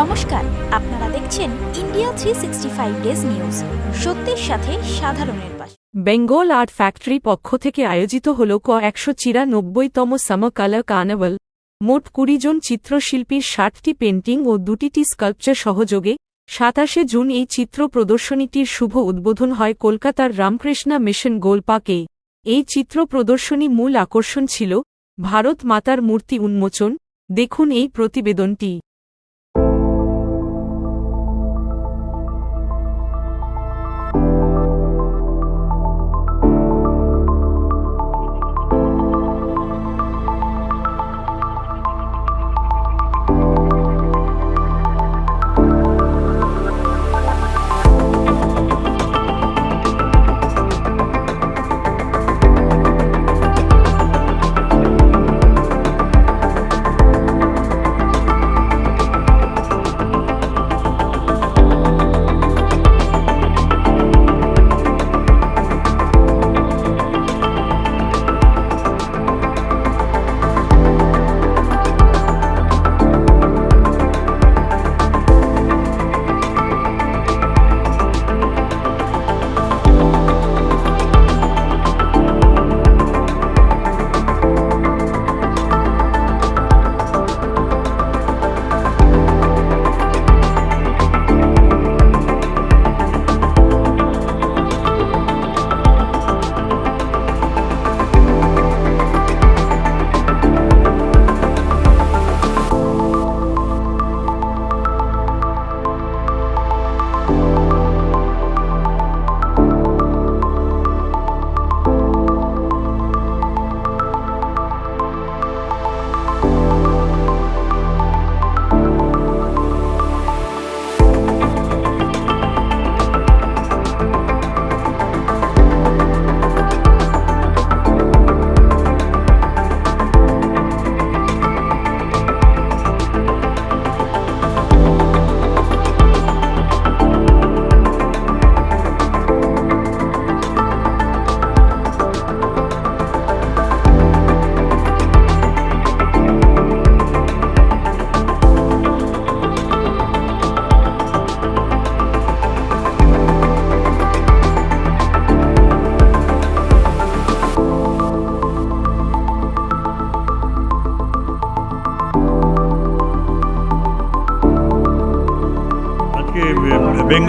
নমস্কার, আপনারা দেখছেন India three sixty five days news সত্যের সাথে সাধারণের পাশে। বেঙ্গল আর্ট ফ্যাক্টরি পক্ষ থেকে আয়োজিত হল ক একশো চিরানব্বইতম সমকালা কার্নাভাল। মোট কুড়ি জন চিত্রশিল্পীর ষাটটি পেন্টিং ও দুটিটি স্কাল্পচার সহযোগে সাতাশে জুন এই চিত্র প্রদর্শনীটির শুভ উদ্বোধন হয় কলকাতার রামকৃষ্ণা মিশন গোলপাকে এই চিত্র প্রদর্শনী মূল আকর্ষণ ছিল ভারত মাতার মূর্তি উন্মোচন। দেখুন এই প্রতিবেদনটি।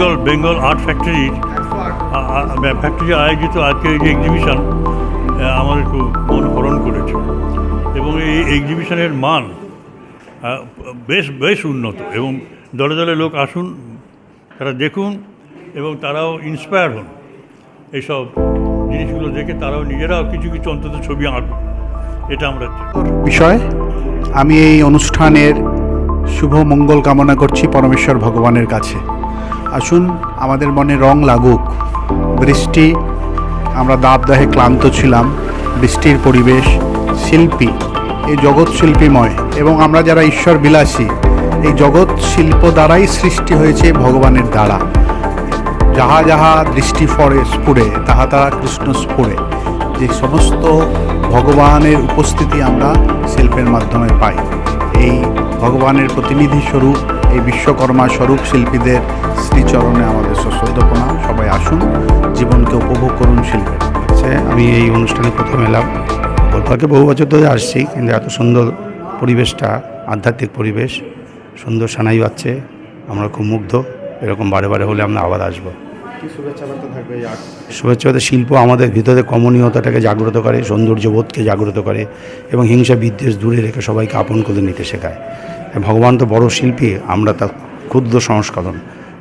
বেঙ্গল বেঙ্গল আর্ট ফ্যাক্টরির ফ্যাক্টরি আয়োজিত আজকের যে এক্সিবিশন আমাদের খুব মনোহরণ করেছে। এবং এই এক্সিবিশনের মান বেশ বেশ উন্নত। এবং দলে দলে লোক আসুন, তারা দেখুন, এবং তারাও ইন্সপায়ার হন। এইসব জিনিসগুলো দেখে তারাও নিজেরাও কিছু কিছু অন্তত ছবি আঁকুন। এটা আমরা বিষয়, আমি এই অনুষ্ঠানের শুভ মঙ্গল কামনা করছি পরমেশ্বর ভগবানের কাছে। আসুন, আমাদের মনে রং লাগুক। বৃষ্টি, আমরা দাবদাহে ক্লান্ত ছিলাম। বৃষ্টির পরিবেশ, শিল্পী, এই জগৎ শিল্পীময় এবং আমরা যারা ঈশ্বর বিলাসী এই জগৎ শিল্প দ্বারাই সৃষ্টি হয়েছে ভগবানের দ্বারা। যাহা যাহা দৃষ্টি ফরে স্ফুরে, তাহা তাহা কৃষ্ণ স্ফুরে। যে সমস্ত ভগবানের উপস্থিতি আমরা শিল্পের মাধ্যমে পাই। এই ভগবানের প্রতিনিধি স্বরূপ এই বিশ্বকর্মা স্বরূপ শিল্পীদের শ্রীচরণে আমাদের সশ্রদ্ধ প্রণাম। সবাই আসুন, জীবনকে উপভোগ করুন শিল্পের আমি এই অনুষ্ঠানে প্রথম এলাম। গোলপার্কে বহু বছর ধরে আসছি, কিন্তু এত সুন্দর পরিবেশটা, আধ্যাত্মিক পরিবেশ, সুন্দর সানাই পাচ্ছে আমরা খুব মুগ্ধ। এরকম বারে বারে হলে আমরা আবার আসব। শুভেচ্ছা বলতে শিল্প আমাদের ভিতরে কমনীয়তাটাকে জাগ্রত করে, সৌন্দর্যবোধকে জাগ্রত করে, এবং হিংসা বিদ্বেষ দূরে রেখে সবাইকে আপন করে নিতে শেখায়। ভগবান তো বড় শিল্পী, আমরা তার ক্ষুদ্র সংস্করণ।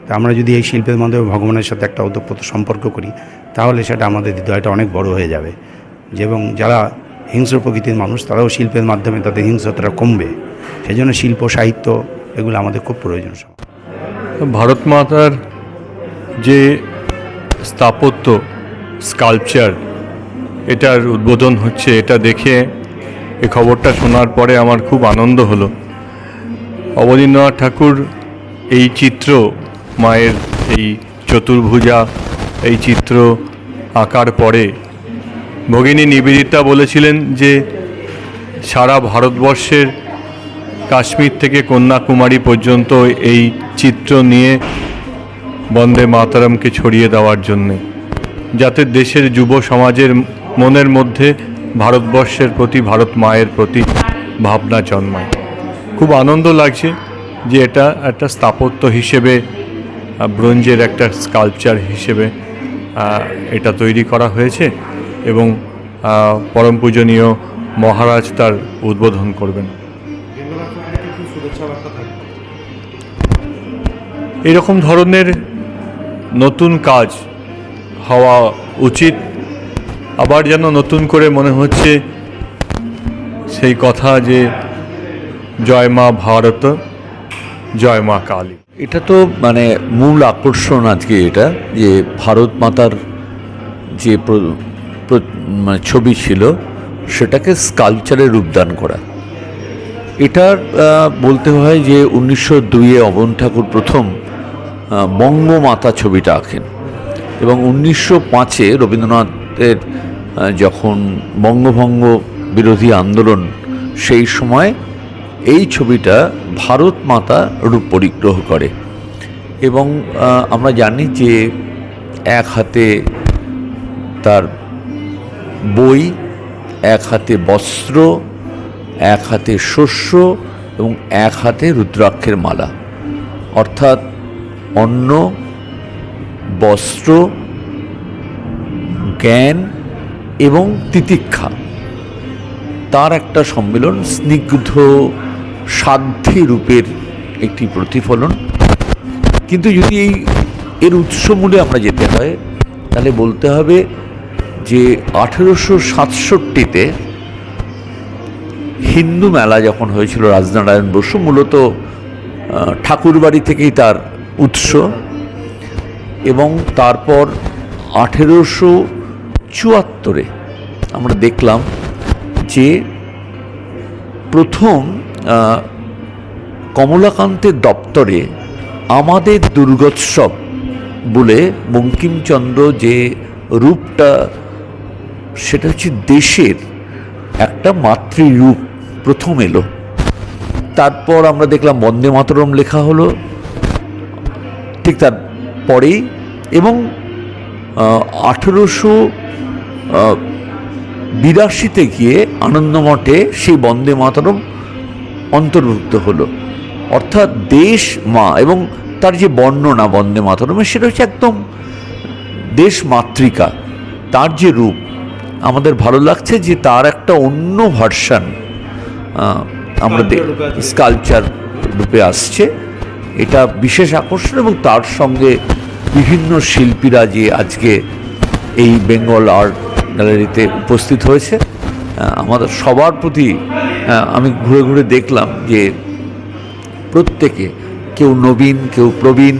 তা আমরা যদি এই শিল্পের মাধ্যমে ভগবানের সাথে একটা ওতপ্রোত সম্পর্ক করি, তাহলে সেটা আমাদের হৃদয়টা অনেক বড় হয়ে যাবে। এবং যারা হিংস্র প্রকৃতির মানুষ, তারাও শিল্পের মাধ্যমে তাদের হিংস্রতাটা কমবে। সেই জন্য শিল্প, সাহিত্য, এগুলো আমাদের খুব প্রয়োজন। ভারত মাতার যে স্থাপত্য, স্কাল্পচার, এটার উদ্বোধন হচ্ছে, এটা দেখে এ খবরটা শোনার পরে আমার খুব আনন্দ হলো। অবনীন্দ্রনাথ ঠাকুর এই চিত্র, মায়ের এই চতুর্ভুজা, এই চিত্র আঁকার পরে ভগিনী নিবেদিতা বলেছিলেন যে, সারা ভারতবর্ষের কাশ্মীর থেকে কন্যাকুমারী পর্যন্ত এই চিত্র নিয়ে বন্দে মাতারামকে ছড়িয়ে দেওয়ার জন্যে, যাতে দেশের যুব সমাজের মনের মধ্যে ভারতবর্ষের প্রতি, ভারত মায়ের প্রতি ভাবনা জন্মায়। খুব আনন্দ লাগছে যে এটা একটা স্থাপত্য হিসেবে ব্রোঞ্জের একটা স্কাল্পচার হিসেবে এটা তৈরি করা হয়েছে এবং পরম পূজনীয় মহারাজ তার উদ্বোধন করবেন। এরকম ধরনের নতুন কাজ হওয়া উচিত। আবার যেন নতুন করে মনে হচ্ছে সেই কথা যে জয় মা ভারত জয় মা কালী। এটা তো মানে মূল আকর্ষণ আজকে এটা যে ভারত মাতার যে মানে ছবি ছিল সেটাকে স্কালচারে রূপদান করা। আহ, বলতে হয় যে উনিশশো দুইয়ে অবন ঠাকুর প্রথম বঙ্গমাতা ছবিটা আঁকেন। এবং উনিশশো পাঁচে রবীন্দ্রনাথের যখন বঙ্গভঙ্গ বিরোধী আন্দোলন সেই সময় এই ছবিটা ভারত মাতা রূপ পরিগ্রহ করে। এবং আমরা জানি যে এক হাতে তার বই, এক হাতে বস্ত্র, এক হাতে শস্য এবং এক হাতে রুদ্রাক্ষের মালা। অর্থাৎ অন্ন, বস্ত্র, জ্ঞান এবং তিতিক্ষা। তার একটা সম্মেলন স্নিগ্ধ সাধ্যী রূপের একটি প্রতিফলন। কিন্তু যদি এই, এর উৎস উৎসমূলে আমরা যেতে হয়, তাহলে বলতে হবে যে আঠেরোশো সাতষট্টিতে হিন্দু মেলা যখন হয়েছিল রাজনারায়ণ বসু, মূলত ঠাকুরবাড়ি থেকেই তার উৎস। এবং তারপর আঠেরোশো চুয়াত্তরে আমরা দেখলাম যে প্রথম কমলাকান্তের দপ্তরে আমাদের দুর্গোৎসব বলে বঙ্কিমচন্দ্র যে রূপটা, সেটা হচ্ছে দেশের একটা মাতৃরূপ, প্রথম এলো। তারপর আমরা দেখলাম বন্দে মাতরম লেখা হলো। ঠিক তার পরেই এবং আঠেরোশো বিরাশিতে গিয়ে আনন্দমঠে সেই বন্দে মাতরম অন্তর্ভুক্ত হলো। অর্থাৎ দেশ মা এবং তার যে বর্ণনা বন্দে মাতরমের সেটা হচ্ছে একদম দেশ মাতৃকা। তার যে রূপ আমাদের ভালো লাগছে যে তার একটা অন্য ভার্সান আমরা স্কালচার রূপে আসছে। এটা বিশেষ আকর্ষণ এবং তার সঙ্গে বিভিন্ন শিল্পীরা যে আজকে এই বেঙ্গল আর্ট গ্যালারিতে উপস্থিত হয়েছে। আমাদের সবার প্রতি আমি ঘুরে ঘুরে দেখলাম যে প্রত্যেকে, কেউ নবীন, কেউ প্রবীণ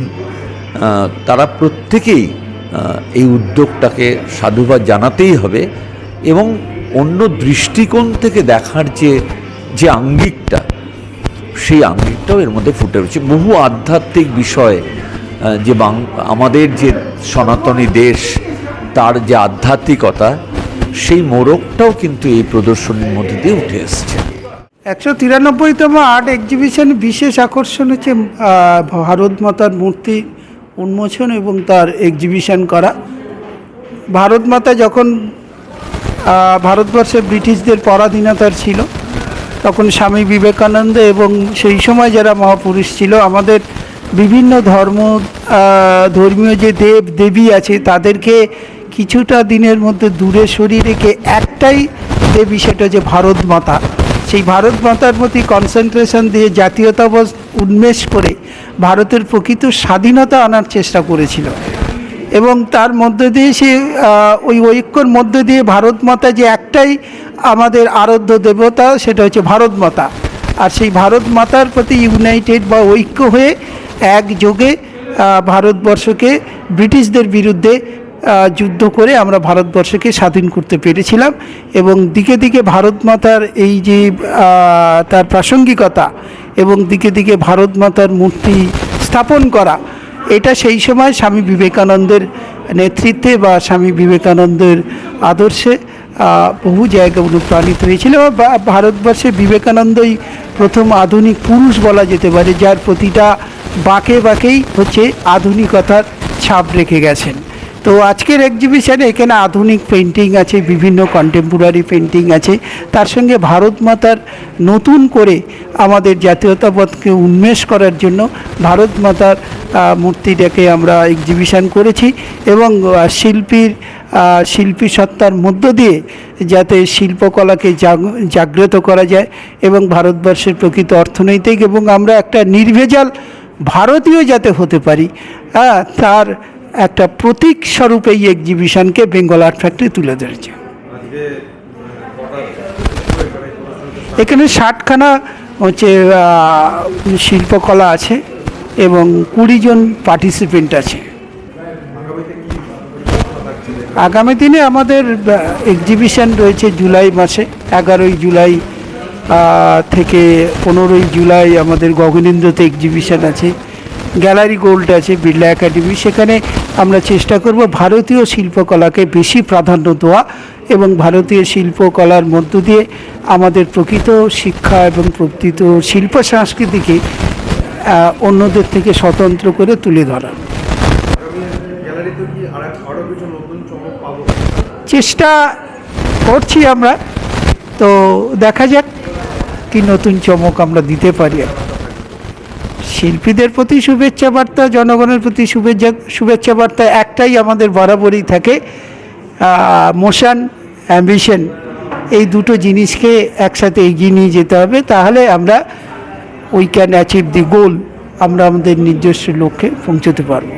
তারা প্রত্যেকেই এই উদ্যোগটাকে সাধুবাদ জানাতেই হবে এবং অন্য দৃষ্টিকোণ থেকে দেখার যে যে আঙ্গিকটা, সেই আঙ্গিকটাও এর মধ্যে ফুটে উঠছে। বহু আধ্যাত্মিক বিষয় যে আমাদের যে সনাতনী দেশ, তার যে আধ্যাত্মিকতা সেই মোড়কটাও কিন্তু এই প্রদর্শনীর মধ্যে দিয়ে উঠে এসছে। একশো তিরানব্বইতম আর্ট এক্সিবিশন বিশেষ আকর্ষণ হচ্ছে ভারত মাতার মূর্তি উন্মোচন এবং তার এক্সিবিশন করা। ভারত মাতা যখন ভারতবর্ষে ব্রিটিশদের পরাধীনতার ছিল, তখন স্বামী বিবেকানন্দ এবং সেই সময় যারা মহাপুরুষ ছিল, আমাদের বিভিন্ন ধর্ম ধর্মীয় যে দেব দেবী আছে, তাদেরকে কিছুটা দিনের মধ্যে দূরে সরিয়ে রেখে একটাই দেবী সেটা যে ভারত মাতা। সেই ভারত মাতার প্রতি কনসেন্ট্রেশন দিয়ে জাতীয়তাবোধ উন্মেষ করে ভারতের প্রকৃত স্বাধীনতা আনার চেষ্টা করেছিল। এবং তার মধ্যে দিয়ে সে ওই ঐক্যর মধ্যে দিয়ে ভারত মাতা যে একটাই আমাদের আরাধ্য দেবতা, সেটা হচ্ছে ভারত মাতা। আর সেই ভারত মাতার প্রতি ইউনাইটেড বা ঐক্য হয়ে একযোগে ভারতবর্ষকে ব্রিটিশদের বিরুদ্ধে যুদ্ধ করে আমরা ভারতবর্ষকে স্বাধীন করতে পেরেছিলাম এবং দিকে দিকে ভারত মাতার এই যে তার প্রাসঙ্গিকতা এবং দিকে দিকে ভারত মাতার মূর্তি স্থাপন করা, এটা সেই সময় স্বামী বিবেকানন্দের নেতৃত্বে বা স্বামী বিবেকানন্দের আদর্শে বহু জায়গায় অনুপ্রাণিত হয়েছিল ভারতবর্ষে বিবেকানন্দই প্রথম আধুনিক পুরুষ বলা যেতে পারে, যার প্রতিটা বাঁকে বাঁকেই হচ্ছে আধুনিকতার ছাপ রেখে গেছেন। তো আজকের এক্সিবিশনে এখানে আধুনিক পেন্টিং আছে, বিভিন্ন কন্টেম্পোরারি পেন্টিং আছে। তার সঙ্গে ভারত মাতার নতুন করে আমাদের জাতীয়তাবোধকে উন্মেষ করার জন্য ভারত মাতার মূর্তিটাকে আমরা এক্সিবিশন করেছি এবং শিল্পীর শিল্পী সত্তার মধ্য দিয়ে যাতে শিল্পকলাকে জাগ- জাগ্রত করা যায় এবং ভারতবর্ষের প্রকৃত অর্থনৈতিক এবং আমরা একটা নির্ভেজাল ভারতীয় যাতে হতে পারি। হ্যাঁ তার একটা প্রতীক স্বরূপে এই এক্সিবিশনকে বেঙ্গল আর্ট ফ্যাক্টরি তুলে ধরেছে। এখানে ষাটখানা হচ্ছে শিল্পকলা আছে এবং কুড়ি জন পার্টিসিপেন্ট আছে। আগামী দিনে আমাদের এক্সিবিশন রয়েছে জুলাই মাসে, এগারোই জুলাই থেকে পনেরোই জুলাই আমাদের গগনেন্দ্রতে এক্সিবিশন আছে। গ্যালারি গোল্ড আছে, বিড়লা একাডেমি। সেখানে আমরা চেষ্টা করব ভারতীয় শিল্পকলাকে বেশি প্রাধান্য দেওয়া এবং ভারতীয় শিল্পকলার মধ্য দিয়ে আমাদের প্রকৃত শিক্ষা এবং প্রকৃত শিল্প সংস্কৃতিকে অন্যদের থেকে স্বতন্ত্র করে তুলে ধরা। চেষ্টা করছি আমরা। তো দেখা যাক কি নতুন চমক আমরা দিতে পারি। শিল্পীদের প্রতি শুভেচ্ছা বার্তা জনগণের প্রতি শুভেচ্ছা শুভেচ্ছা বার্তা একটাই আমাদের বরাবরই থাকে। মোশন, অ্যাম্বিশন, এই দুটো জিনিসকে একসাথে এগিয়ে নিয়ে যেতে হবে। তাহলে আমরা we can achieve the goal আমরা আমাদের নিজস্ব লক্ষ্যে পৌঁছতে পারব।